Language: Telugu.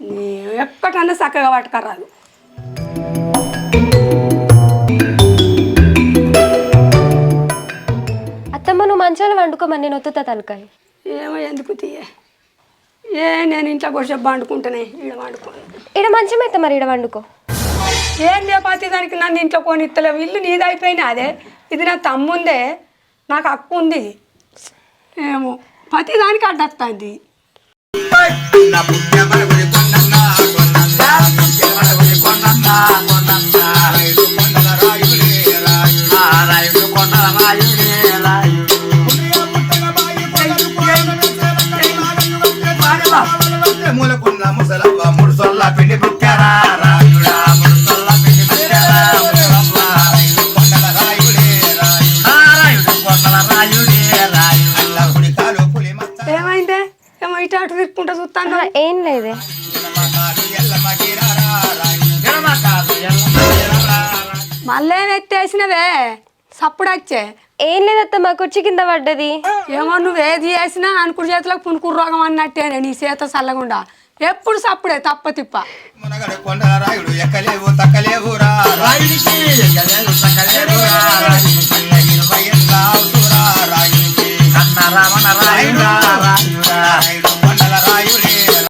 నీ ఎక్కటన్నా చక్కగా పట్టుకరాదు అత్తమ్మ నువ్వు మంచాల వండుకోమని నేను ఒత్తుతా తలకాయ ఏమో ఎందుకు తీయ? ఏ నేను ఇంట్లో కొద్దిసేపు వండుకుంటానే ఈడ వండుకో. ఇడ మంచం అయితే మరి ఇడ వండుకో. ఏం లేపాతి దానికి నన్ను ఇంట్లో కొని ఇస్తలేవు ఇల్లు నీది అయిపోయినా అదే? ఇది నా తమ్ముందే నాకు హక్కు ఉంది. ఏమో ప్రతి దానికి అడ్డొస్తుంది. మూలకున్న ముసలవ్వ ముడుసొల్ల పిండి బుక్కారా రాయుడా ముడుసొల్ల పిండి బుక్కారా ఏమైందే? ఏమో ఇటు అటు తిరుక్కుంటా చూస్తాను ఏం లేదే. మళ్ళీ ఎత్తేసినవే? సప్పుడచ్చే ఏం లేదత్త మా కుర్చీ కింద పడ్డది. ఏమో నువ్వు ఏది చేసినా అనుకుని చేతిలోకి పునుకురు రోగం అన్నట్టే నీ చేత చల్లకుండా ఎప్పుడు సప్పుడే తప్ప తిప్ప.